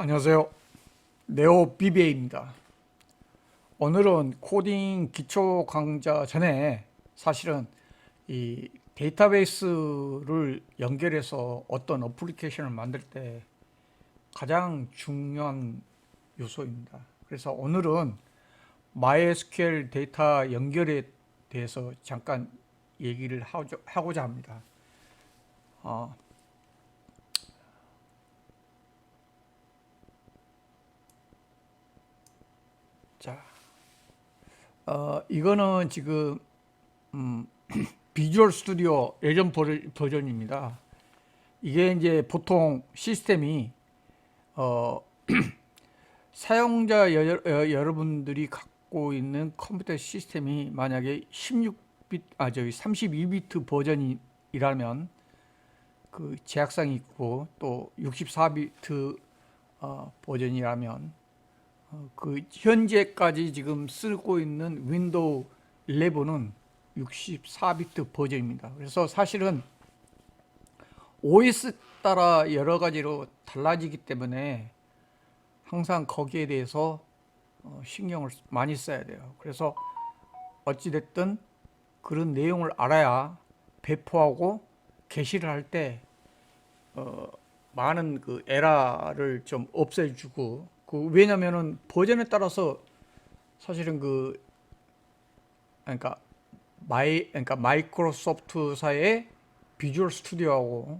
안녕하세요. 네오 BBA입니다. 오늘은 코딩 기초 강좌 전에 사실은 이 데이터베이스를 연결해서 어떤 어플리케이션을 만들 때 가장 중요한 요소입니다. 그래서 오늘은 MySQL 데이터 연결에 대해서 잠깐 얘기를 하고자- 합니다. 어, 자, 어, 이거는 지금 음, 비주얼 스튜디오 예전 버- 버전입니다. 이게 이제 보통 시스템이 어, 사용자 여, 여, 여러 분들이 갖고 있는 컴퓨터 시스템이 만약에 16빗 아 저기 32비트 버전이라면 그 제약상이 있고 또 64비트 어, 버전이라면 어, 그 현재까지 지금 쓰고 있는 윈도우 11은 64비트 버전입니다. 그래서 사실은 OS 따라 여러 가지로 달라지기 때문에 항상 거기에 대해서 어, 신경을 많이 써야 돼요. 그래서 어찌 됐든 그런 내용을 알아야 배포하고 게시를 할때 어, 많은 그 에러를 좀 없애주고 그 왜냐면은 버전에 따라서 사실은 그 그러니까 마이 그러니까 마이크로소프트사의 비주얼 스튜디오하고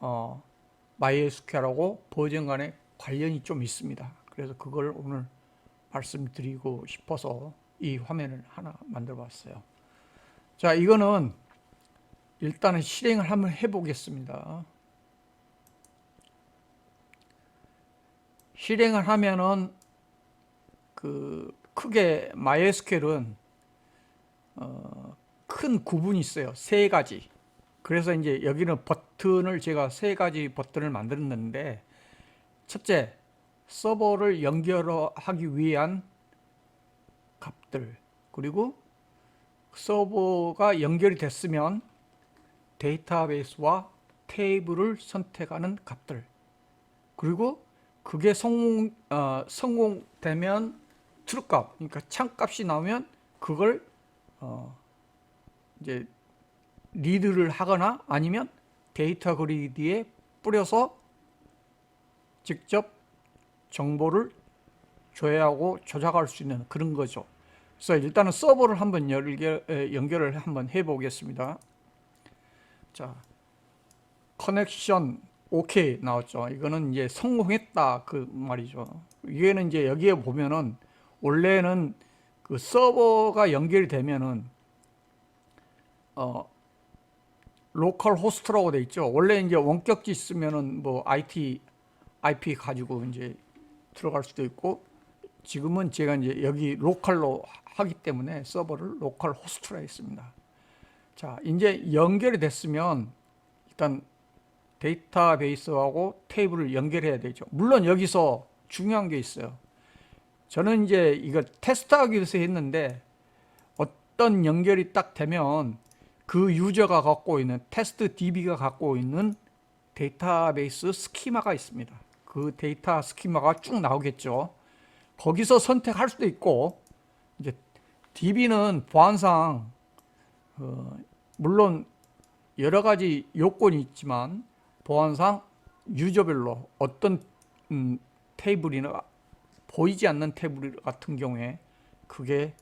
어 마이에스큐엘하고 버전 간에 관련이 좀 있습니다. 그래서 그걸 오늘 말씀드리고 싶어서 이 화면을 하나 만들어 봤어요. 자, 이거는 일단은 실행을 한번 해 보겠습니다. 실행을 하면은 그 크게 MySQL은 어, 큰 구분이 있어요. 세 가지. 그래서 이제 여기는 버튼을 제가 세 가지 버튼을 만들었는데 첫째 서버를 연결하기 위한 값들 그리고 서버가 연결이 됐으면 데이터베이스와 테이블을 선택하는 값들 그리고 그게 성공 어, 성공되면 true 값 그러니까 창 값이 나오면 그걸 어, 이제 리드를 하거나 아니면 데이터 그리드에 뿌려서 직접 정보를 조회하고 조작할 수 있는 그런 거죠. 그래서 일단은 서버를 한번 연결을 한번 해 보겠습니다. 자, 커넥션 오케이 나왔죠. 이거는 이제 성공했다 그 말이죠. 이게는 이제 여기에 보면은 원래는 그 서버가 연결이 되면은 어 로컬 호스트라고 돼 있죠. 원래 이제 원격지 있으면은 뭐 IT IP 가지고 이제 들어갈 수도 있고 지금은 제가 이제 여기 로컬로 하기 때문에 서버를 로컬 호스트라 했습니다. 자, 이제 연결이 됐으면 일단 데이터베이스하고 테이블을 연결해야 되죠. 물론 여기서 중요한 게 있어요. 저는 이제 이거 테스트하기 위해서 했는데 어떤 연결이 딱 되면 그 유저가 갖고 있는 테스트 DB가 갖고 있는 데이터베이스 스키마가 있습니다. 그 데이터 스키마가 쭉 나오겠죠. 거기서 선택할 수도 있고 이제 DB는 보안상 어, 물론 여러 가지 요건이 있지만 보안상 유저별로 어떤 음, 테이블이나 보이지 않는 테이블 같은 경우에 그게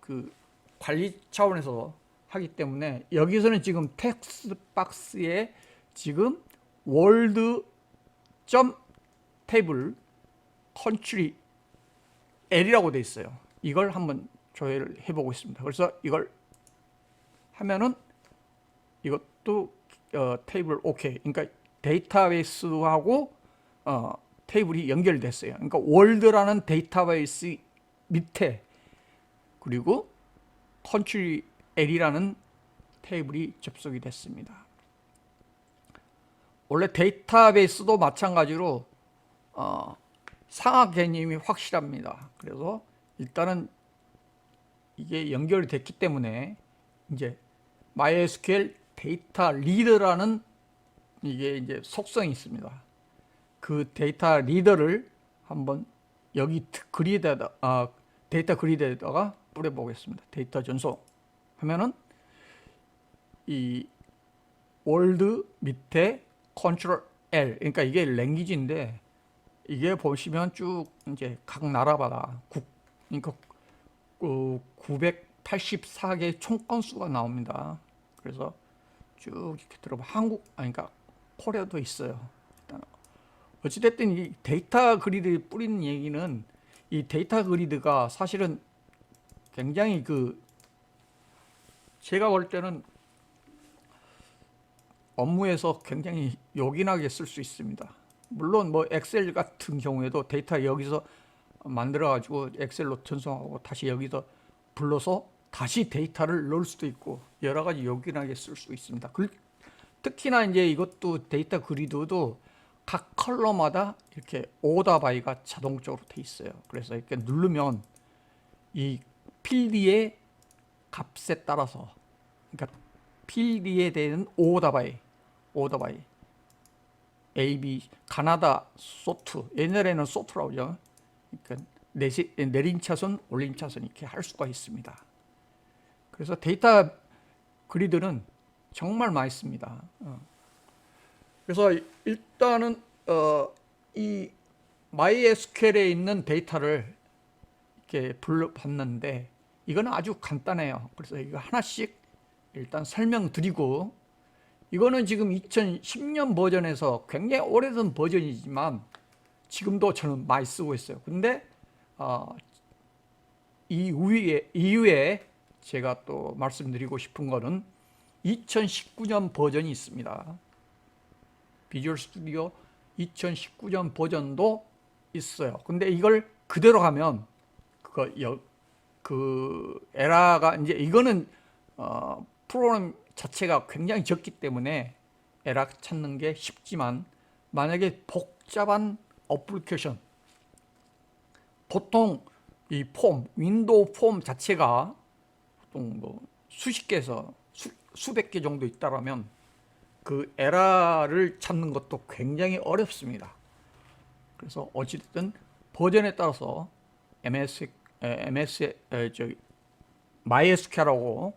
그 관리 차원에서 하기 때문에 여기서는 지금 텍스트 박스에 지금 월드 점 테이블 컨트리 L이라고 돼 있어요. 이걸 한번 조회를 해보고 있습니다. 그래서 이걸 하면은 이것도 어, 테이블 오케이. 그러니까 데이터베이스하고 어, 테이블이 연결됐어요. 그러니까 월드라는 데이터베이스 밑에 그리고 컨트리 L이라는 테이블이 접속이 됐습니다. 원래 데이터베이스도 마찬가지로 어, 상하 개념이 확실합니다. 그래서 일단은 이게 연결이 됐기 때문에 이제 MySQL 데이터 리더라는 이게 이제 속성이 있습니다. 그 데이터 리더를 한번 여기 트- 그리드에다 아, 데이터 그리드에다가 뿌려 보겠습니다. 데이터 전송 하면은 이 월드 밑에 컨트롤 L 그러니까 이게 랭귀지인데 이게 보시면 쭉 이제 각 나라마다 국 그러니까 그 984개 총 건수가 나옵니다. 그래서 쭉 이렇게 들어봐 한국 아니 그러니까 코리아도 있어요. 일단 어찌됐든 이 데이터 그리드 뿌리는 얘기는 이 데이터 그리드가 사실은 굉장히 그 제가 볼 때는 업무에서 굉장히 요긴하게 쓸 수 있습니다. 물론 뭐 엑셀 같은 경우에도 데이터 여기서 만들어 가지고 엑셀로 전송하고 다시 여기서 불러서 다시 데이터를 넣을 수도 있고 여러 가지 요긴하게 쓸 수 있습니다. 그- 특히나 이제 이것도 데이터 그리드도 각 컬러마다 이렇게 오더 바이가 자동적으로 돼 있어요. 그래서 이렇게 누르면 이 필드의 값에 따라서 그러니까 필드에 대한 오더 바이 오더 바이 A, B, 가나다 소트 옛날에는 소트라고 하죠. 그러니까 내린 차선, 올린 차선 이렇게 할 수가 있습니다. 그래서 데이터 그리드는 정말 많이 씁니다. 어. 그래서 일단은 어, 이 MySQL에 있는 데이터를 이렇게 불러봤는데 이거는 아주 간단해요. 그래서 이거 하나씩 일단 설명드리고 이거는 지금 2010년 버전에서 굉장히 오래된 버전이지만 지금도 저는 많이 쓰고 있어요. 근데 어, 이후에 이후에 제가 또 말씀드리고 싶은 거는 2019년 버전이 있습니다. 비주얼 스튜디오 2019년 버전도 있어요. 근데 이걸 그대로 가면 그거 여, 그 에라가 이제 이거는 어, 프로그램 자체가 굉장히 적기 때문에 에라 찾는 게 쉽지만 만약에 복잡한 어플리케이션 보통 이 폼, 윈도우 폼 자체가 보통 뭐 수십 개에서 수, 수백 개 정도 있다라면 그 에라를 찾는 것도 굉장히 어렵습니다. 그래서 어찌됐든 버전에 따라서 MS, 에, MS, 에, 저기, MySQL하고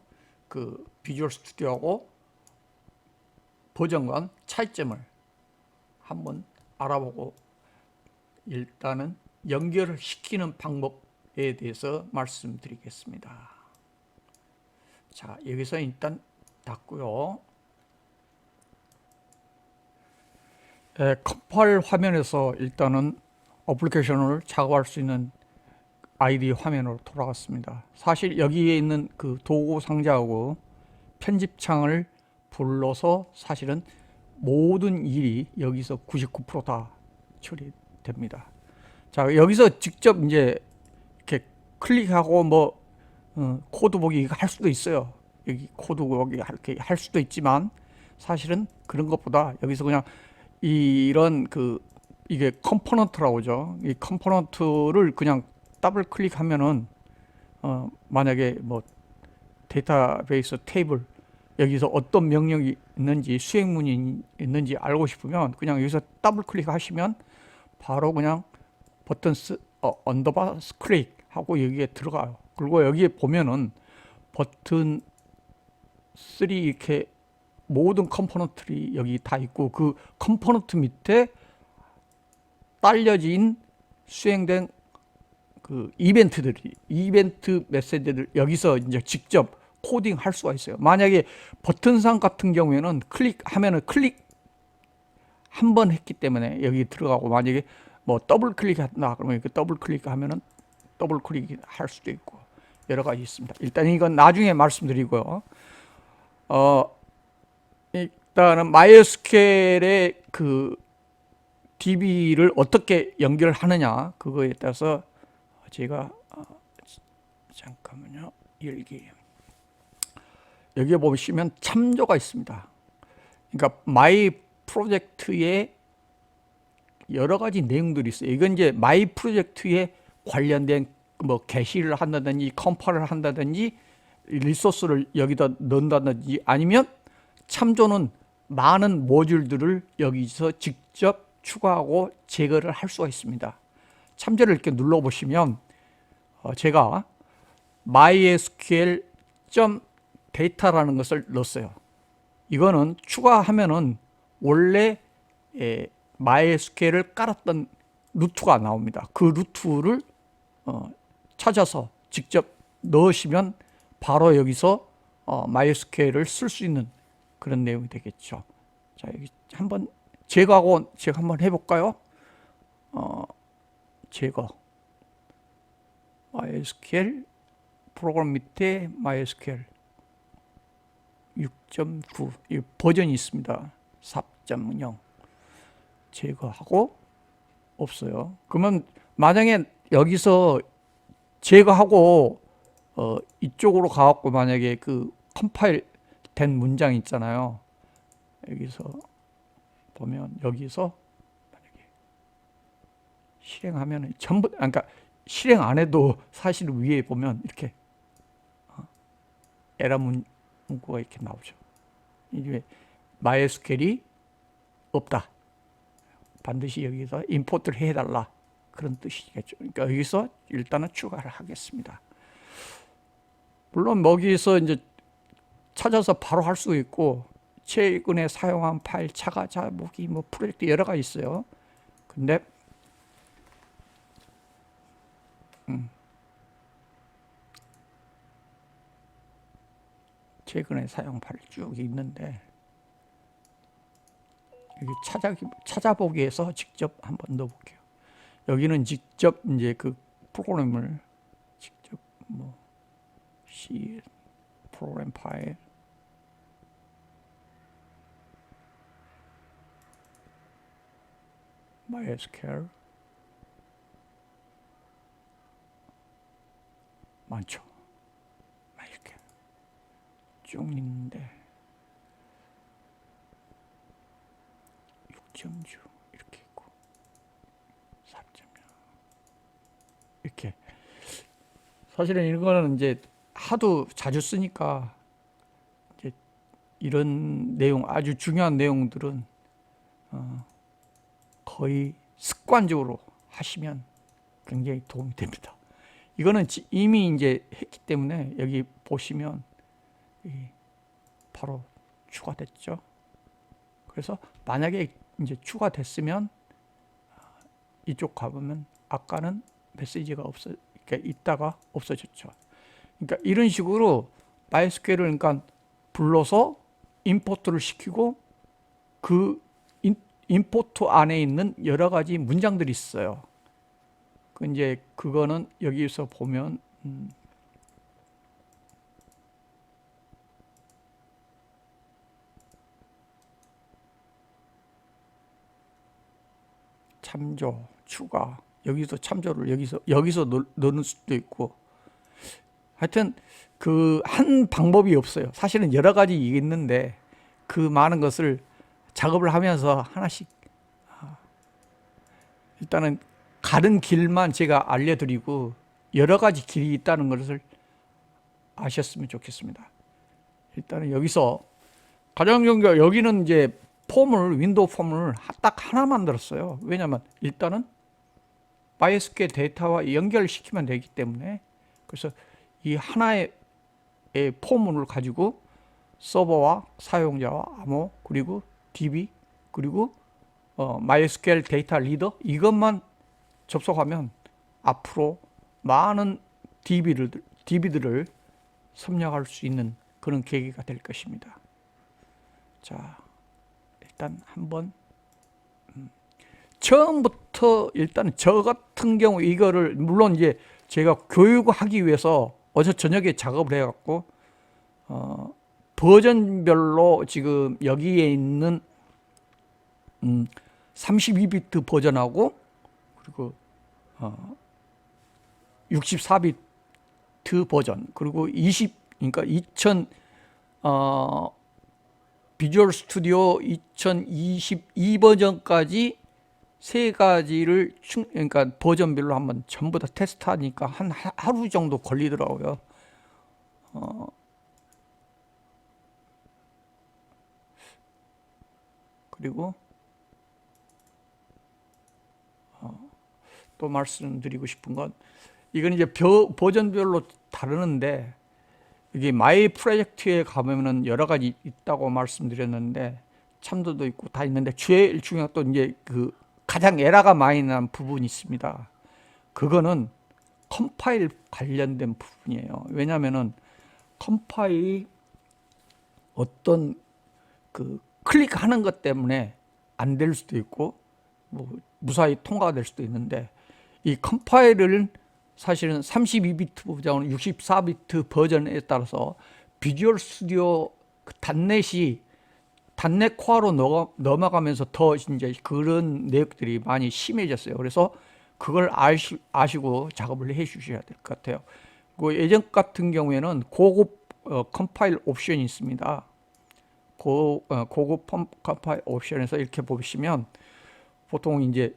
그 비주얼 스튜디오하고 버전 간 차이점을 한번 알아보고 일단은 연결을 시키는 방법에 대해서 말씀드리겠습니다. 자, 여기서 일단 닫고요. 에, 컴파일 화면에서 일단은 어플리케이션을 작업할 수 있는 아이디 화면으로 돌아갔습니다. 사실 여기에 있는 그 도구 상자하고 편집창을 불러서 사실은 모든 일이 여기서 99%다 처리됩니다. 자, 여기서 직접 이제 이렇게 클릭하고 뭐 어, 코드 보기 할 수도 있어요. 여기 코드 보기 이렇게 할 수도 있지만 사실은 그런 것보다 여기서 그냥 이런 그 이게 컴포넌트라고 하죠. 이 컴포넌트를 그냥 더블 클릭하면은 어 만약에 뭐 데이터베이스 테이블 여기서 어떤 명령이 있는지 수행문이 있는지 알고 싶으면 그냥 여기서 더블 클릭하시면 바로 그냥 버튼 스, 어, 언더바 클릭 하고 여기에 들어가요. 그리고 여기에 보면은 버튼 3 이렇게 모든 컴포넌트들이 여기 다 있고 그 컴포넌트 밑에 딸려진 수행된 그 이벤트들이 이벤트 메시지들 여기서 이제 직접 코딩 할 수가 있어요. 만약에 버튼상 같은 경우에는 클릭하면은 클릭 한 번 했기 때문에 여기 들어가고 만약에 뭐 더블 클릭한다 그러면 그 더블 클릭하면은 더블 클릭 할 수도 있고 여러 가지 있습니다. 일단 이건 나중에 말씀드리고요. 어 일단은 마이스케일의 그 DB를 어떻게 연결하느냐 그거에 따라서 제가 어, 잠깐만요 일기 여기에 보시면 참조가 있습니다. 그러니까 마이 프로젝트에 여러 가지 내용들이 있어요. 이건 이제 마이 프로젝트에 관련된 뭐 게시를 한다든지 컴파를 한다든지 리소스를 여기다 넣는다든지 아니면 참조는 많은 모듈들을 여기서 직접 추가하고 제거를 할 수가 있습니다. 참조를 이렇게 눌러 보시면 어, 제가 mysql 데이터라는 것을 넣었어요. 이거는 추가하면은 원래 에, MySQL을 깔았던 루트가 나옵니다. 그 루트를 어, 찾아서 직접 넣으시면 바로 여기서 어, MySQL을 쓸 수 있는 그런 내용이 되겠죠. 자 여기 한번 제거하고 제가 한번 해볼까요? 어, 제거 MySQL 프로그램 밑에 MySQL 6.9 버전이 있습니다. 4.0 제거하고 없어요. 그러면 만약에 여기서 제거하고 어, 이쪽으로 가갖고 만약에 그 컴파일 된 문장 있잖아요. 여기서 보면 여기서 만약에 실행하면 전부 아, 그러니까 실행 안 해도 사실 위에 보면 이렇게 어, 에러 문구가 이렇게 나오죠. 이게 MySQL이 없다. 반드시 여기서 임포트를 해달라. 그런 뜻이겠죠. 그러니까 여기서 일단은 추가를 하겠습니다. 물론 여기서 이제 찾아서 바로 할 수 있고 최근에 사용한 파일 차가 자목이 뭐 프로젝트 여러 가지 있어요. 근데 음. 최근에 사용 파일 쭉 있는데 여기 찾아 찾아보기에서 직접 한번 넣어볼게요. 여기는 직접 이제 그 프로그램을 직접 뭐 C 프로그램 파일. MySQL 많죠. MySQL 쭉 있는데. 6.6 이렇게 있고 4.0 이렇게 사실은 이거는 이제 하도 자주 쓰니까 이제 이런 내용 아주 중요한 내용들은 어 거의 습관적으로 하시면 굉장히 도움이 됩니다. 이거는 이미 이제 했기 때문에 여기 보시면 바로 추가됐죠. 그래서 만약에 이제 추가됐으면 이쪽 가보면 아까는 메시지가 없어 그러니까 있다가 없어졌죠. 그러니까 이런 식으로 MySQL을 그러니까 불러서 임포트를 시키고 그 임포트 안에 있는 여러 가지 문장들이 있어요. 그 이제 그거는 여기서 보면 음 참조, 추가 여기서 참조를 여기서 여기서 넣는 수도 있고 하여튼 그 한 방법이 없어요. 사실은 여러 가지 있는데 그 많은 것을 작업을 하면서 하나씩 아, 일단은 가는 길만 제가 알려드리고 여러 가지 길이 있다는 것을 아셨으면 좋겠습니다. 일단은 여기서 가장 중요 여기는 이제 폼을 윈도우 폼을 딱 하나 만들었어요. 왜냐하면 일단은 MySQL 데이터와 연결시키면 되기 때문에 그래서 이 하나의 폼을 가지고 서버와 사용자와 암호 그리고 DB 그리고 어, MySQL 데이터 리더 이것만 접속하면 앞으로 많은 DB를, DB들을 섭렵할 수 있는 그런 계기가 될 것입니다. 자, 일단 한번 음, 처음부터 일단 저 같은 경우 이거를 물론 이제 제가 교육하기 위해서 어제 저녁에 작업을 해갖고 어, 버전별로 지금 여기에 있는 음, 32비트 버전하고 그리고 어, 64비트 버전 그리고 20 그러니까 2000 어, 비주얼 스튜디오 2022 버전까지 세 가지를 충, 그러니까 버전별로 한번 전부 다 테스트하니까 한 하루 정도 걸리더라고요. 어, 그리고 또 말씀드리고 싶은 건 이건 이제 벼, 버전별로 다르는데 이게 마이 프로젝트에 가면은 여러 가지 있다고 말씀드렸는데 참도도 있고 다 있는데 제일 중요한 또 이제 그 가장 에러가 많이 난 부분이 있습니다. 그거는 컴파일 관련된 부분이에요. 왜냐하면은 컴파일이 어떤 그 클릭하는 것 때문에 안 될 수도 있고 뭐 무사히 통과가 될 수도 있는데 이 컴파일을 사실은 32비트 버전, 64비트 버전에 따라서 비주얼 스튜디오 그 단넷이 넘어- 넘어가면서 더 이제 그런 내역들이 많이 심해졌어요. 그래서 그걸 아시, 아시고 작업을 해 주셔야 될 것 같아요. 그 예전 같은 경우에는 고급 어, 컴파일 옵션이 있습니다. 고, 어, 고급 펌- 컴파일 옵션에서 이렇게 보시면 보통 이제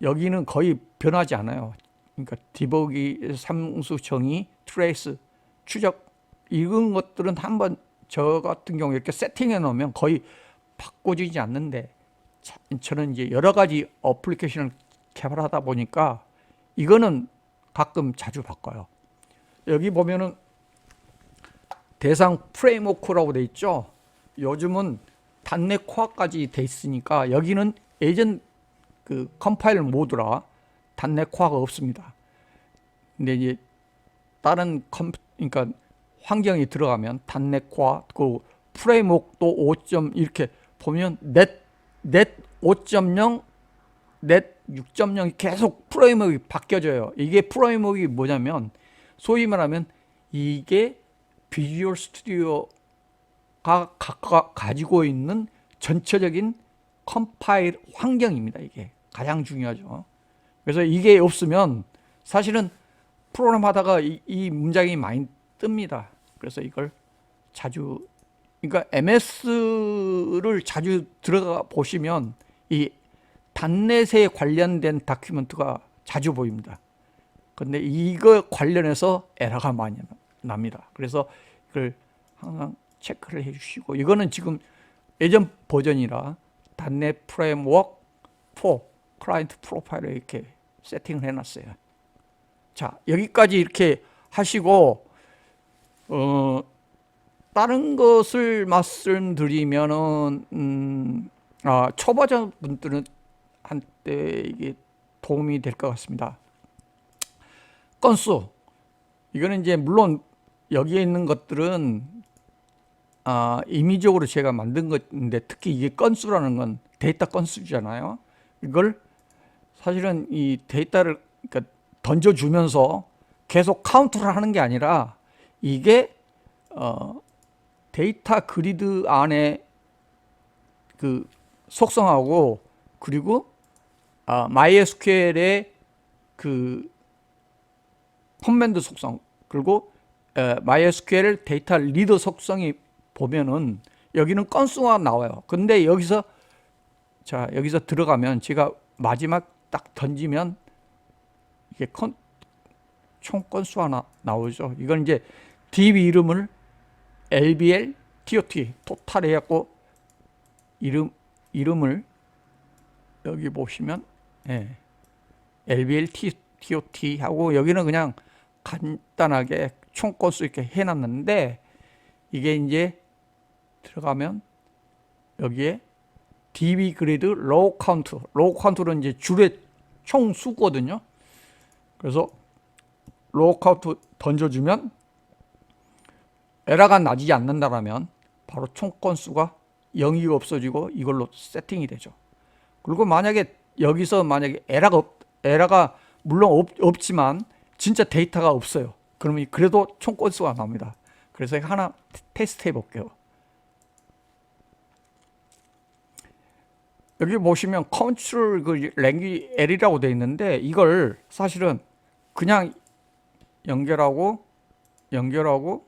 여기는 거의 변하지 않아요. 그러니까 디버기 삼수정의, 트레이스, 추적 이런 것들은 한번 저 같은 경우 이렇게 세팅해 놓으면 거의 바꿔지지 않는데 자- 저는 이제 여러 가지 어플리케이션을 개발하다 보니까 이거는 가끔 자주 바꿔요. 여기 보면은 대상 프레임워크라고 돼 있죠. 요즘은 단넷 코어까지 돼 있으니까 여기는 예전 그 컴파일 모드라 단넷 코어가 없습니다. 근데 이제 다른 컴 그러니까 환경이 들어가면 단넷 코어 그 프레임워크도 5점 이렇게 보면 넷 넷 5.0 넷 6.0이 계속 프레임워크가 바뀌어져요. 이게 프레임워크가 뭐냐면 소위 말하면 이게 비주얼 스튜디오가 가, 가지고 있는 전체적인 컴파일 환경입니다. 이게 가장 중요하죠. 그래서 이게 없으면 사실은 프로그램 하다가 이, 이 문장이 많이 뜹니다. 그래서 이걸 자주 그러니까 MS를 자주 들어가 보시면 이 단넷에 관련된 다큐멘트가 자주 보입니다. 근데 이거 관련해서 에러가 많이 납니다. 그래서 이걸 항상 체크를 해 주시고 이거는 지금 예전 버전이라 단넷 프레임워크 4 클라이언트 프로파일을 이렇게 세팅을 해 놨어요. 자, 여기까지 이렇게 하시고 어 다른 것을 말씀드리면은 음, 아, 초보자 분들은 한때 이게 도움이 될 것 같습니다. 건수 이거는 이제 물론 여기에 있는 것들은 아, 임의적으로 제가 만든 것인데 특히 이게 건수라는 건 데이터 건수잖아요. 이걸 사실은 이 데이터를 그러니까 던져주면서 계속 카운트를 하는 게 아니라 이게 어, 데이터 그리드 안에 그 속성하고 그리고 아, MySQL의 그 커맨드 속성 그리고 에, MySQL 데이터 리더 속성이 보면은 여기는 건수가 나와요. 근데 여기서 자 여기서 들어가면 제가 마지막 딱 던지면 이게 컨, 총 건수 하나 나오죠. 이건 이제 DB 이름을 LBL TOT 토탈 해갖고 이름 이름을 여기 보시면 예, LBL TOT 하고 여기는 그냥 간단하게 총 건수 이렇게 해놨는데 이게 이제 들어가면 여기에 DB 그리드 로우 카운트 로우 카운트는 이제 줄의 총 수거든요. 그래서 로우 카운트 던져주면 에러가 나지 않는다라면 바로 총 건수가 0이 없어지고 이걸로 세팅이 되죠. 그리고 만약에 여기서 만약에 에러가 없, 에러가 물론 없, 없지만 진짜 데이터가 없어요. 그러면 그래도 총 건수가 나옵니다. 그래서 하나 테스트 해볼게요. 여기 보시면 컨트롤 그 랭귀 L이라고 되어 있는데 이걸 사실은 그냥 연결하고 연결하고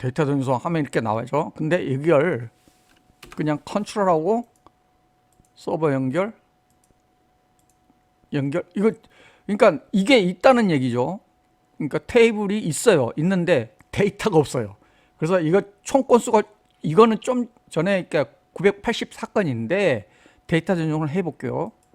데이터 전송하면 이렇게 나와죠. 근데 이걸 그냥 컨트롤하고 서버 연결 연결 이거 그러니까 이게 있다는 얘기죠. 그러니까 테이블이 있어요. 있는데 데이터가 없어요. 그래서 이거 총 건수가 이거는 좀 전에 그러니까 984건인데 데이터 전송을 해 볼게요.